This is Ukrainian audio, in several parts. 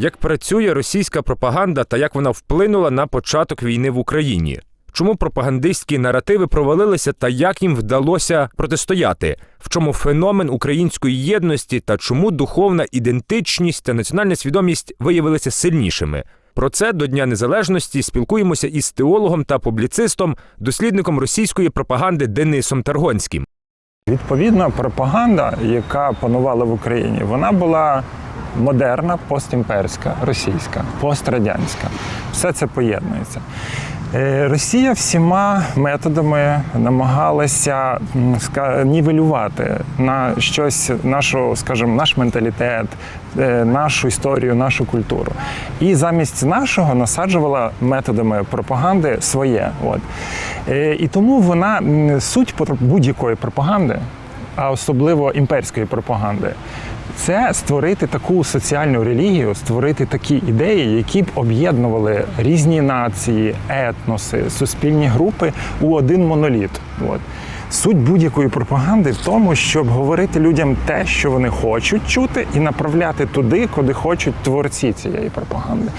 Як працює російська пропаганда та як вона вплинула на початок війни в Україні? Чому пропагандистські наративи провалилися та як їм вдалося протистояти? В чому феномен української єдності та чому духовна ідентичність та національна свідомість виявилися сильнішими? Про це до Дня Незалежності спілкуємося із теологом та публіцистом, дослідником російської пропаганди Денисом Таргонським. Відповідно, пропаганда, яка панувала в Україні, вона була модерна, постімперська, російська, пострадянська. Все це поєднується. Е, Росія всіма методами намагалася нівелювати на щось нашу, скажімо, наш менталітет, е, нашу історію, нашу культуру. І замість нашого насаджувала методами пропаганди своє. От. Е, І тому вона суть будь-якої пропаганди, а особливо імперської пропаганди. Це створити таку соціальну релігію, створити такі ідеї, які б об'єднували різні нації, етноси, суспільні групи у один моноліт. От. Суть будь-якої пропаганди в тому, щоб говорити людям те, що вони хочуть чути, і направляти туди, куди хочуть творці цієї пропаганди.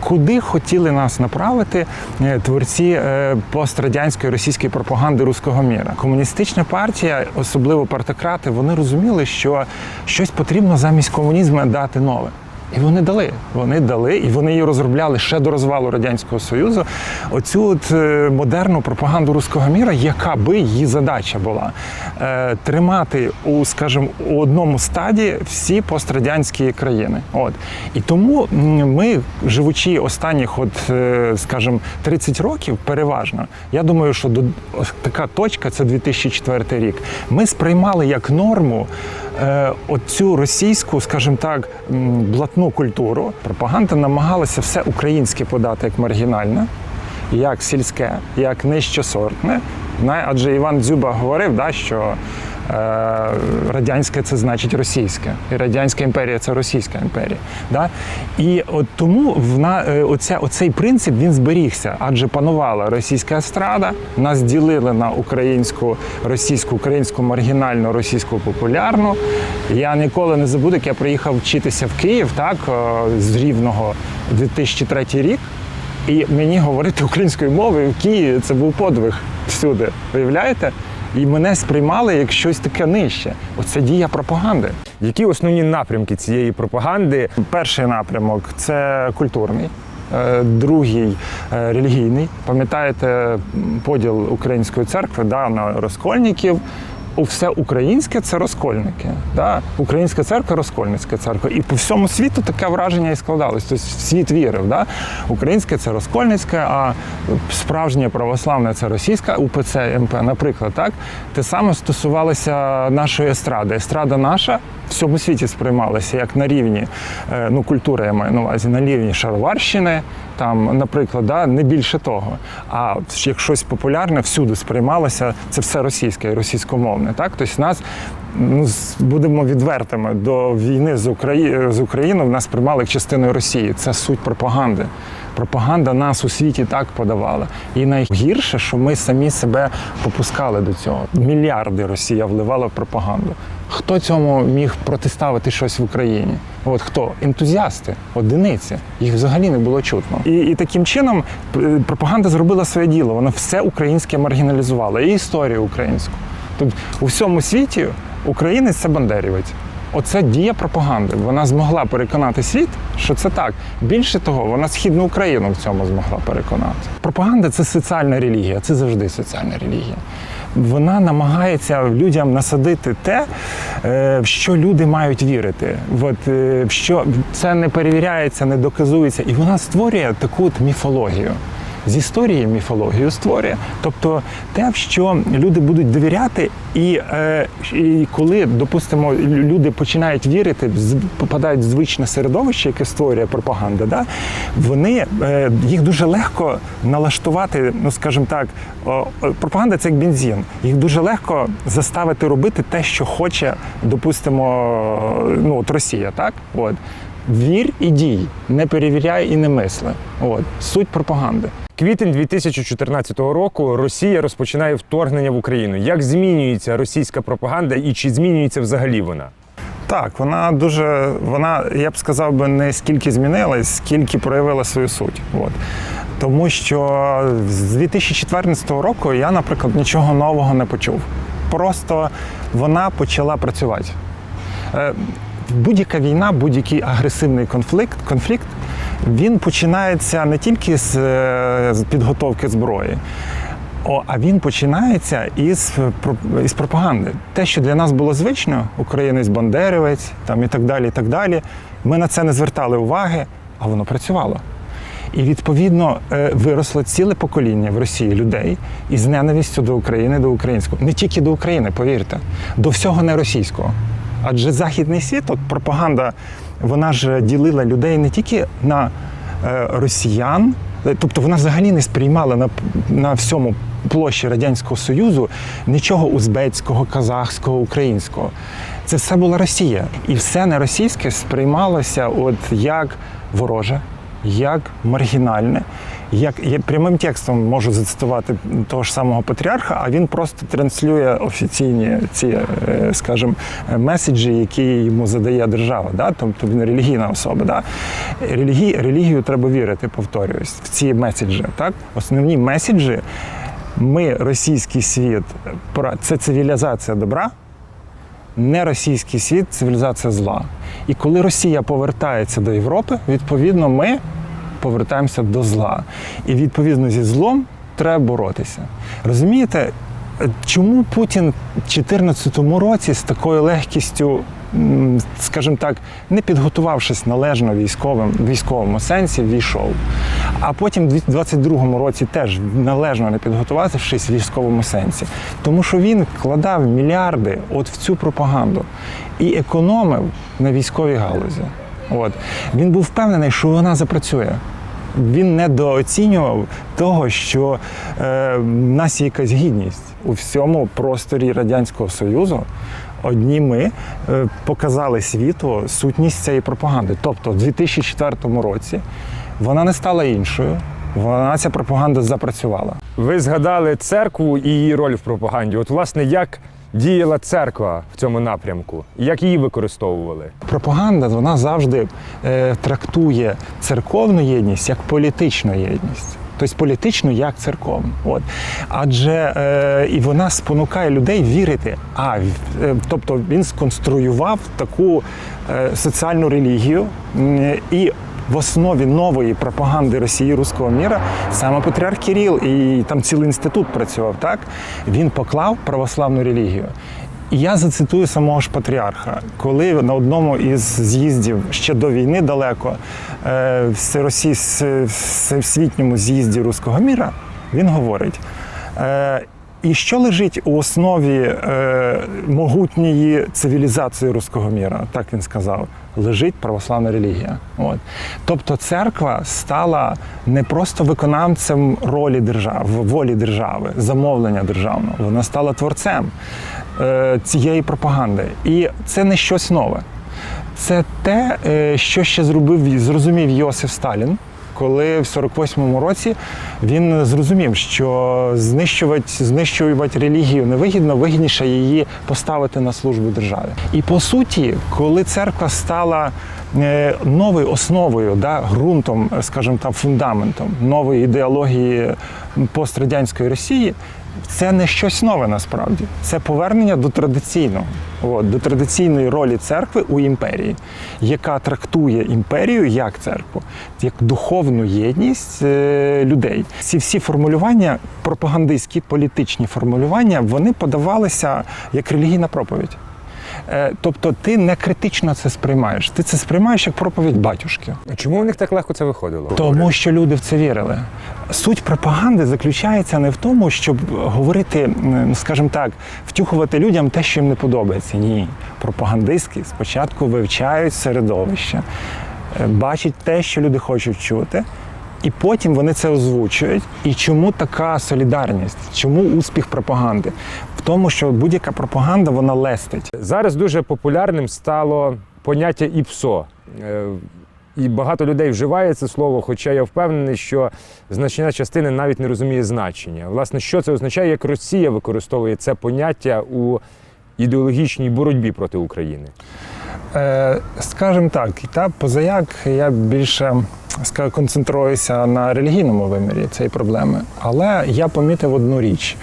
Куди хотіли нас направити е, творці е, пострадянської російської пропаганди руського міра? Комуністична партія, особливо партократи, вони розуміли, що щось потрібно замість комунізму дати нове. І вони дали. Вони дали, і вони її розробляли ще до розвалу Радянського Союзу. Оцю от е, модерну пропаганду руського міра, яка би її задача була е, тримати у, скажімо, у одному стаді всі пострадянські країни. От і тому ми, живучи останніх, от е, скажімо, 30 років, переважно, я думаю, що до така точка це 2004 рік. Ми сприймали як норму оцю російську, скажімо так, м, блатну культуру. Пропаганда намагалася все українське подати як маргінальне, як сільське, як нижчосортне. Адже Іван Дзюба говорив, да, що радянське це значить російське, і радянська імперія це російська імперія. Да? І от тому вна, е, оця, оцей принцип він зберігся, адже панувала російська естрада, нас ділили на українську, російську, українську маргінальну, російську популярну. Я ніколи не забуду, як я приїхав вчитися в Київ, так, е, з Рівного 2003 рік. І мені говорити українською мовою в Києві це був подвиг всюди. Виявляєте? І мене сприймали як щось таке нижче. Оце дія пропаганди. Які основні напрямки цієї пропаганди? Перший напрямок це культурний. е, Другий е, релігійний. Пам'ятаєте поділ української церкви да, на розкольників. Все українське це розкольники. Да? Українська церква розкольницька церква. І по всьому світу таке враження і складалось. Тобто світ вірив. Да? Українське це розкольницьке, а справжнє православне це російська УПЦ МП, наприклад, так те саме стосувалося нашої естради. Естрада наша в всьому світі сприймалася як на рівні е, ну, культури, я маю на увазі, на рівні Шароварщини, там, наприклад, да, не більше того. А як щось популярне, всюди сприймалося, це все російське і російськомовне. Так? Тобто нас, ну, будемо відвертими, до війни з, Украї... з Україною В нас приймали частиною Росії. Це суть пропаганди. Пропаганда нас у світі так подавала. І найгірше, що ми самі себе попускали до цього. Мільярди Росія вливала в пропаганду. Хто цьому міг протиставити щось в Україні? От хто? Ентузіасти, одиниці. Їх взагалі не було чутно. І, і таким чином е, пропаганда зробила своє діло. Вона все українське маргіналізувала, і історію українську. Тобто у всьому світі українець це бандерівець. Оце дія пропаганди. Вона змогла переконати світ, що це так. Більше того, вона східну Україну в цьому змогла переконати. Пропаганда це соціальна релігія, це завжди соціальна релігія. Вона намагається людям насадити те, е, в що люди мають вірити. От, е, що це не перевіряється, не доказується, і вона створює таку от міфологію з історії міфологію створює. Тобто те, в що люди будуть довіряти, і, е, і коли, допустимо, люди починають вірити, попадають в звичне середовище, яке створює пропаганда, да, вони е, їх дуже легко налаштувати, ну скажімо так, пропаганда це як бензин. Їх дуже легко заставити робити те, що хоче, допустимо, ну от Росія, так? От. Вір і дій, не перевіряй і не мисли. От суть пропаганди. Квітень 2014 року Росія розпочинає вторгнення в Україну. Як змінюється російська пропаганда і чи змінюється взагалі вона? Так, вона дуже, вона, я б сказав би, не скільки змінилась, скільки проявила свою суть. От. Тому що з 2014 року я, наприклад, нічого нового не почув. Просто вона почала працювати. Е, Будь-яка війна, будь-який агресивний конфлікт, конфлікт він починається не тільки з, е, підготовки зброї, о, а він починається із, про- із пропаганди. Те, що для нас було звично, українець бандерівець там, і так далі. і так далі. Ми на це не звертали уваги, а воно працювало. І відповідно е, виросло ціле покоління в Росії людей із ненавистю до України, до українського. Не тільки до України, повірте, до всього неросійського. Адже західний світ, от пропаганда, вона ж ділила людей не тільки на е, росіян, е, тобто вона взагалі не сприймала на, на всьому площі Радянського Союзу нічого узбецького, казахського, українського. Це все була Росія. І все неросійське сприймалося от як вороже, як маргінальне. Як я прямим текстом можу зацитувати того ж самого патріарха, а він просто транслює офіційні ці, е, скажімо, меседжі, які йому задає держава. Да? Тобто він релігійна особа. Да? Релігії, релігію треба вірити, повторююсь, в ці меседжі. Так? Основні меседжі ми, російський світ, це цивілізація добра, не російський світ, цивілізація зла. І коли Росія повертається до Європи, відповідно, ми повертаємося до зла. І відповідно зі злом треба боротися. Розумієте, чому Путін в 2014 році з такою легкістю, скажімо так, не підготувавшись належно військовим в військовому сенсі, війшов. А потім в 2022 році теж належно не підготувавшись в військовому сенсі. Тому що він вкладав мільярди от в цю пропаганду і економив на військовій галузі. От. Він був впевнений, що вона запрацює. Він недооцінював того, що е, в нас є якась гідність у всьому просторі Радянського Союзу. Одні ми е, показали світу сутність цієї пропаганди. Тобто, в 2004 році вона не стала іншою. Вона ця пропаганда запрацювала. Ви згадали церкву і її роль в пропаганді. От, власне, як діяла церква в цьому напрямку? Як її використовували? Пропаганда вона завжди е, трактує церковну єдність як політичну єдність. Тобто політичну як церковну. От. Адже е, і вона спонукає людей вірити. А, е, тобто він сконструював таку е, соціальну релігію м, і в основі нової пропаганди Росії руського міра саме патріарх Кирил, і там цілий інститут працював, так? Він поклав православну релігію. Я зацитую самого ж патріарха, коли на одному із з'їздів ще до війни далеко, е, в всесвітньому з'їзді руського міра, він говорить. е, І що лежить у основі е, могутньої цивілізації руського міра? Так він сказав. Лежить православна релігія. От. Тобто церква стала не просто виконавцем ролі держави, волі держави, замовлення державного. Вона стала творцем цієї пропаганди. І це не щось нове. Це те, е, що ще зробив, зрозумів Йосиф Сталін, коли в 48-му році він зрозумів, що знищувати, знищувати релігію невигідно, вигідніше її поставити на службу державі. І по суті, коли церква стала е, новою основою, да, ґрунтом, скажімо так, фундаментом нової ідеології пострадянської Росії, це не щось нове насправді. Це повернення до традиційного, от, до традиційної ролі церкви у імперії, яка трактує імперію як церкву, як духовну єдність е, людей. Ці всі формулювання, пропагандистські політичні формулювання, вони подавалися як релігійна проповідь. Е, Тобто ти не критично це сприймаєш. Ти це сприймаєш як проповідь батюшки. А Чому у них так легко це виходило? Тому що люди в це вірили. Суть пропаганди заключається не в тому, щоб говорити, скажімо так, втюхувати людям те, що їм не подобається. Ні. Пропагандистки спочатку вивчають середовище, е, бачать те, що люди хочуть чути. І потім вони це озвучують. І чому така солідарність? Чому успіх пропаганди? В тому, що будь-яка пропаганда вона лестить. Зараз дуже популярним стало поняття ІПСО. Е, І багато людей вживає це слово, хоча я впевнений, що значна частина навіть не розуміє значення. Власне, що це означає, як Росія використовує це поняття у ідеологічній боротьбі проти України? Е, скажімо так, та позаяк я більше концентруюся на релігійному вимірі цієї проблеми. Але я помітив одну річ.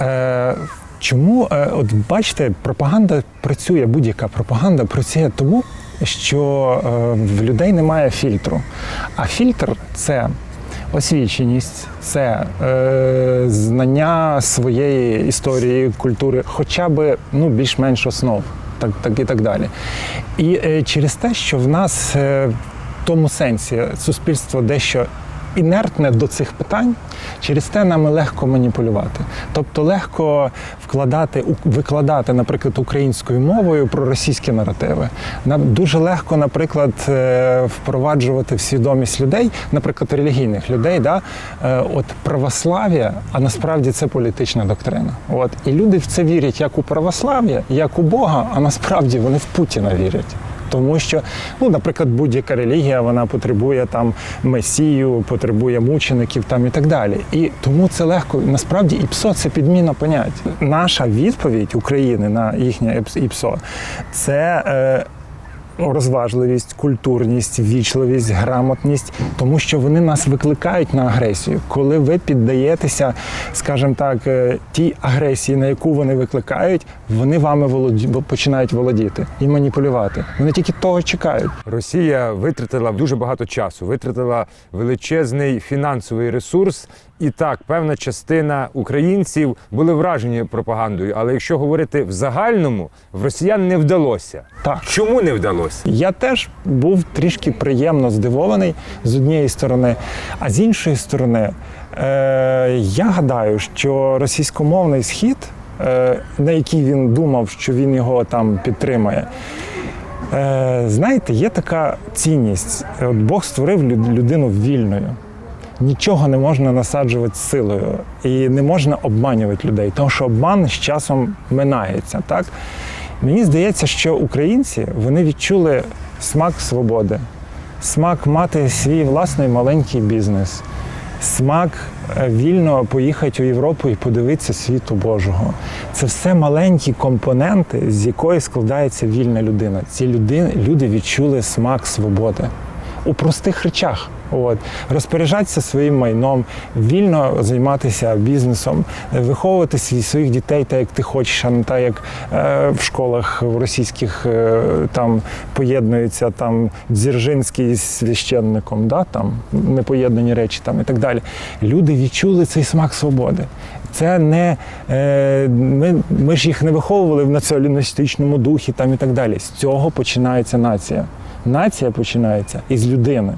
Е, чому, е, от бачите, пропаганда працює, будь-яка пропаганда працює тому, що е, в людей немає фільтру. А фільтр це освіченість, це е, знання своєї історії, культури, хоча б ну, більш-менш основ, так, так і так далі. І е, через те, що в нас е, тому сенсі суспільство дещо інертне до цих питань, через те нам легко маніпулювати. Тобто легко вкладати, викладати, наприклад, українською мовою про російські наративи. Нам дуже легко, наприклад, е, впроваджувати в свідомість людей, наприклад, релігійних людей, да, е, от православ'я, а насправді це політична доктрина. От і люди в це вірять як у православ'я, як у Бога, а насправді вони в Путіна вірять. Тому що, ну, наприклад, будь-яка релігія вона потребує там месію, потребує мучеників там і так далі. І тому це легко. Насправді ІПСО це підміна понять. Наша відповідь України на їхнє ІПС- ІПСО це. Е, Розважливість, культурність, вічливість, грамотність, тому що вони нас викликають на агресію. Коли ви піддаєтеся, скажімо так, е, тій агресії, на яку вони викликають, вони вами володі... починають володіти і маніпулювати. Вони тільки того чекають. Росія витратила дуже багато часу, витратила величезний фінансовий ресурс. І так, певна частина українців були вражені пропагандою. Але якщо говорити в загальному, в росіян не вдалося. Так. Чому не вдалося? Я теж був трішки приємно здивований з однієї сторони, а з іншої сторони, е, я гадаю, що російськомовний схід, е, на який він думав, що він його там підтримає. Е, знаєте, є така цінність. От Бог створив люд- людину вільною. Нічого не можна насаджувати силою і не можна обманювати людей, тому що обман з часом минається. Так? Мені здається, що українці вони відчули смак свободи, смак мати свій власний маленький бізнес, смак е, вільно поїхати у Європу і подивитися світу Божого. Це все маленькі компоненти, з якої складається вільна людина. Ці люди, люди відчули смак свободи у простих речах. От розпоряджатися своїм майном, вільно займатися бізнесом, виховувати своїх дітей так, як ти хочеш, а не так, як е, в школах в російських е, там поєднується там Дзержинський з священником, да, там непоєднані речі там і так далі. Люди відчули цей смак свободи. Це не е, ми, ми ж їх не виховували в націоналістичному духі там і так далі. З цього починається нація. Нація починається із людини.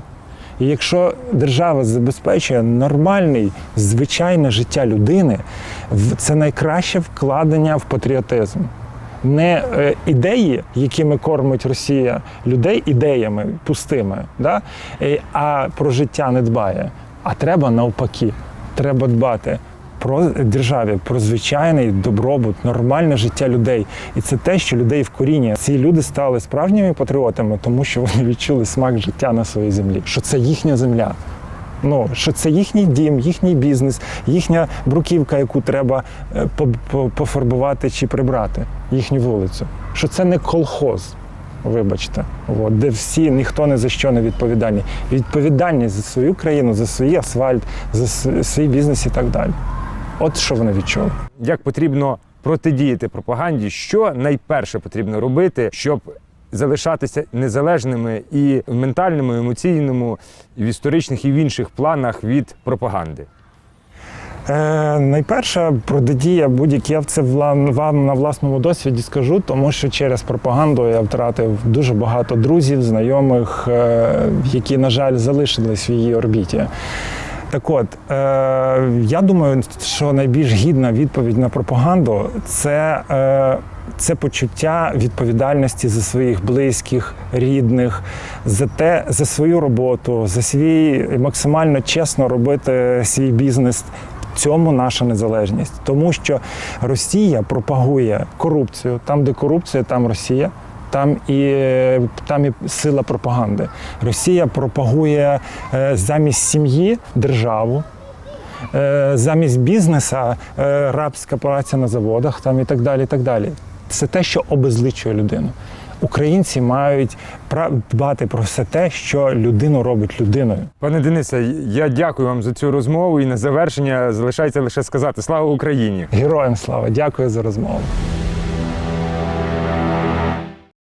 І якщо держава забезпечує нормальний, звичайне життя людини, це найкраще вкладення в патріотизм. Не е, ідеї, якими кормить Росія людей ідеями пустими, да? е, а про життя не дбає. А треба навпаки. Треба дбати про державі, про звичайний добробут, нормальне життя людей. І це те, що людей вкорінює. Ці люди стали справжніми патріотами, тому що вони відчули смак життя на своїй землі, що це їхня земля. Ну, що це їхній дім, їхній бізнес, їхня бруківка, яку треба е, по- по- пофарбувати чи прибрати, їхню вулицю. Що це не колхоз, вибачте, от, де всі ніхто не за що не відповідальні. Відповідальність за свою країну, за свій асфальт, за свій бізнес і так далі. От що вони відчули. Як потрібно протидіяти пропаганді? Що найперше потрібно робити, щоб залишатися незалежними і в ментальному, емоційному, і в історичних і в інших планах від пропаганди? Е, найперше, протидія будь-які я в це вам на власному досвіді скажу, тому що через пропаганду я втратив дуже багато друзів, знайомих, е, які, на жаль, залишились в її орбіті. Так от, е, я думаю, що найбільш гідна відповідь на пропаганду це, е, це почуття відповідальності за своїх близьких, рідних, за те, за свою роботу, за свій максимально чесно робити свій бізнес. Цьому наша незалежність, тому що Росія пропагує корупцію. Там, де корупція, там Росія. Там і там і сила пропаганди. Росія пропагує е, замість сім'ї державу, е, замість бізнеса е, рабська праця на заводах там і так далі. і так далі. Це те, що обезличує людину. українці мають дбати про все те, що людину робить людиною. Пане Денисе, я дякую вам за цю розмову і на завершення залишається лише сказати слава Україні. Героям слава! Дякую за розмову.